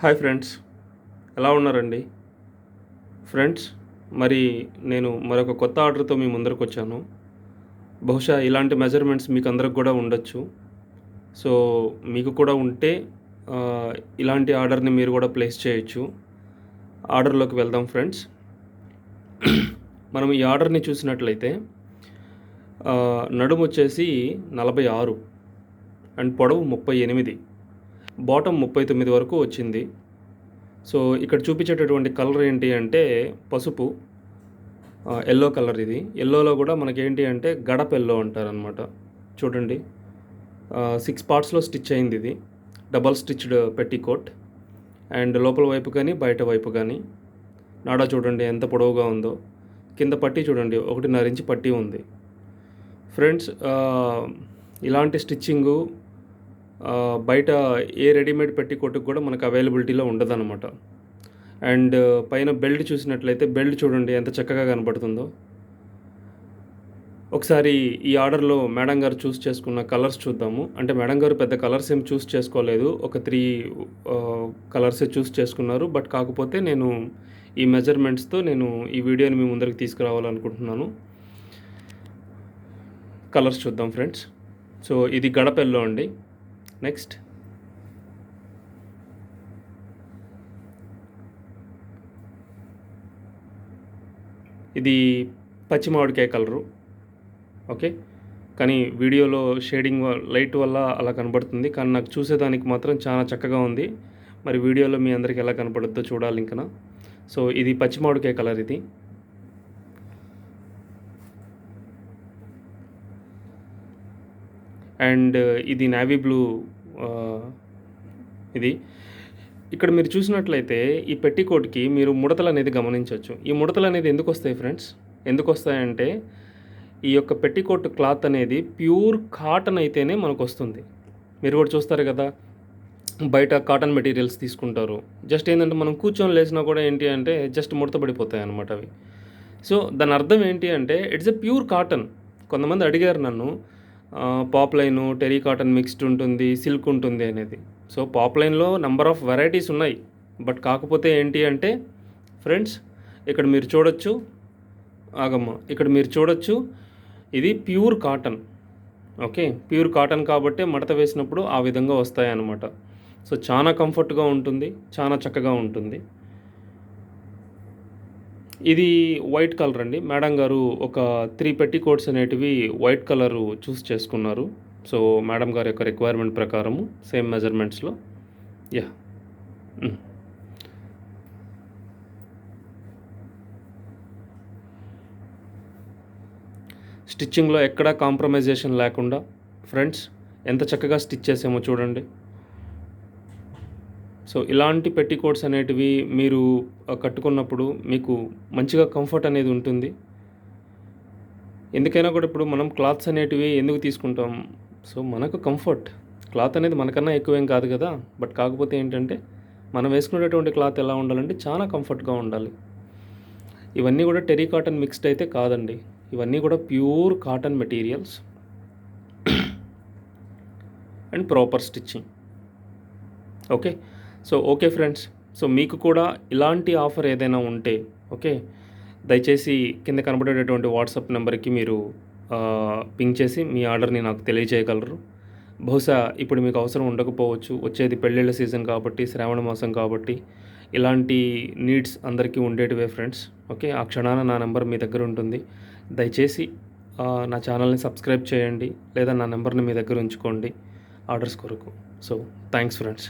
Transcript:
Hi friends. ఎలా ఉన్నారండి? Friends మరి నేను మరొక కొత్త ఆర్డర్తో మీ ముందరకు వచ్చాను. బహుశా ఇలాంటి మెజర్మెంట్స్ మీకు అందరికి కూడా ఉండొచ్చు. సో మీకు కూడా ఉంటే ఇలాంటి ఆర్డర్ని మీరు కూడా ప్లేస్ చేయొచ్చు. ఆర్డర్లోకి వెళ్దాం ఫ్రెండ్స్. మనం ఈ ఆర్డర్ని చూసినట్లయితే నడుము వచ్చేసి నలభై ఆరు అండ్ పొడవు ముప్పై ఎనిమిది. బాటమ్ ముప్పై తొమ్మిది వరకు వచ్చింది. సో ఇక్కడ చూపించేటటువంటి కలర్ ఏంటి అంటే పసుపు. ఎల్లో కలర్ ఇది. ఎల్లోలో కూడా మనకి ఏంటి అంటే గడప ఎల్లో అంటారనమాట చూడండి. సిక్స్ పార్ట్స్లో స్టిచ్ అయింది ఇది. డబల్ స్టిచ్డ్ పెట్టికోట్ అండ్ లోపల వైపు కానీ బయట వైపు కానీ నాడా చూడండి ఎంత పొడవుగా ఉందో. కింద పట్టీ చూడండి ఒకటిన్నర ఇంచి పట్టీ ఉంది. ఫ్రెండ్స్ ఇలాంటి స్టిచ్చింగు బయట ఏ రెడీమేడ్ పెట్టి కొట్టుకు కూడా మనకు అవైలబిలిటీలో ఉండదన్నమాట. అండ్ పైన బెల్ట్ చూసినట్లయితే బెల్ట్ చూడండి ఎంత చక్కగా కనపడుతుందో. ఒకసారి ఈ ఆర్డర్లో మేడం గారు చూస్ చేసుకున్న కలర్స్ చూద్దాము. అంటే మేడం గారు పెద్ద కలర్స్ ఏం చూస్ చేసుకోలేదు. ఒక త్రీ కలర్సే చూస్ చేసుకున్నారు. బట్ కాకపోతే నేను ఈ మెజర్మెంట్స్తో నేను ఈ వీడియోని మీ ముందరికి తీసుకురావాలనుకుంటున్నాను. కలర్స్ చూద్దాం ఫ్రెండ్స్. సో ఇది గడపెల్లో అండి. నెక్స్ట్. ఇది పచ్చి మామిడికాయ కలరు. ఓకే? కానీ వీడియోలో షేడింగ్ లైట్ వల్ల అలా కనబడుతుంది. కానీ నాకు చూసేదానికి మాత్రం చాలా చక్కగా ఉంది. మరి వీడియోలో మీ అందరికి ఎలా కనపడుద్దో చూడాలి ఇంకన. సో ఇది పచ్చి మామిడికాయ కలర్ ఇది. అండ్ ఇది నావీ బ్లూ ఇది. ఇక్కడ మీరు చూసినట్లయితే ఈ పెట్టికోట్కి మీరు ముడతలు అనేది గమనించవచ్చు. ఈ ముడతలు అనేది ఎందుకు వస్తాయి ఫ్రెండ్స్? ఎందుకు వస్తాయంటే ఈ యొక్క పెట్టికోట్ క్లాత్ అనేది ప్యూర్ కాటన్ అయితేనే మనకు వస్తుంది. మీరు కూడా చూస్తారు కదా బయట కాటన్ మెటీరియల్స్ తీసుకుంటారు. జస్ట్ ఏంటంటే మనం కూర్చొని లేచినా కూడా ఏంటి అంటే జస్ట్ ముడతపడిపోతాయి అనమాట అన్నమాట అవి. సో దాని అర్థం ఏంటి అంటే ఇట్స్ ఎ ప్యూర్ కాటన్. కొంతమంది అడిగారు నన్ను పాప్లైను టెరీ కాటన్ మిక్స్డ్ ఉంటుంది సిల్క్ ఉంటుంది అనేది. సో పాప్లైన్లో నెంబర్ ఆఫ్ వెరైటీస్ ఉన్నాయి. బట్ కాకపోతే ఏంటి అంటే ఫ్రెండ్స్ ఇక్కడ మీరు చూడొచ్చు ఆగమ్మ ఇక్కడ మీరు చూడొచ్చు ఇది pure cotton. Okay? Pure cotton కాబట్టి మడత వేసినప్పుడు ఆ విధంగా వస్తాయన్నమాట. సో చాలా కంఫర్ట్గా ఉంటుంది చాలా చక్కగా ఉంటుంది. ఇది వైట్ కలర్ అండి. మేడం గారు ఒక త్రీ పెట్టి కోట్స్ అనేటివి వైట్ కలర్ చూస్ చేసుకున్నారు. సో మేడం గారి యొక్క రిక్వైర్మెంట్ ప్రకారము సేమ్ మెజర్మెంట్స్లో యా స్టిచ్చింగ్లో ఎక్కడా కాంప్రమైజేషన్ లేకుండా ఫ్రెండ్స్ ఎంత చక్కగా స్టిచ్ చేసామో చూడండి. సో ఇలాంటి పెట్టికోట్స్ అనేటివి మీరు కట్టుకున్నప్పుడు మీకు మంచిగా కంఫర్ట్ అనేది ఉంటుంది. ఎందుకైనా కూడా ఇప్పుడు మనం క్లాత్స్ అనేటివి ఎందుకు తీసుకుంటాం? సో మనకు కంఫర్ట్ క్లాత్ అనేది మనకన్నా ఎక్కువేం కాదు కదా. బట్ కాకపోతే ఏంటంటే మనం వేసుకునేటటువంటి క్లాత్ ఎలా ఉండాలంటే చాలా కంఫర్ట్గా ఉండాలి. ఇవన్నీ కూడా టెరీ కాటన్ మిక్స్డ్ అయితే కాదండి. ఇవన్నీ కూడా pure cotton materials and proper stitching okay so okay friends. So మీకు కూడా ఇలాంటి ఆఫర్ ఏదైనా ఉంటే ఓకే? దయచేసి కింద కనబడేటటువంటి వాట్సాప్ నెంబర్కి మీరు పింక్ చేసి మీ ఆర్డర్ని నాకు తెలియజేయగలరు. బహుశా ఇప్పుడు మీకు అవసరం ఉండకపోవచ్చు. వచ్చేది పెళ్ళిళ్ళ సీజన్ కాబట్టి శ్రావణ మాసం కాబట్టి ఇలాంటి నీడ్స్ అందరికీ ఉండేటివే ఫ్రెండ్స్. ఓకే? ఆ క్షణాన నా నెంబర్ మీ దగ్గర ఉంటుంది. దయచేసి నా ఛానల్ని సబ్స్క్రైబ్ చేయండి. లేదా నా నెంబర్ని మీ దగ్గర ఉంచుకోండి. ఆర్డర్స్ కొరకు. So thanks friends.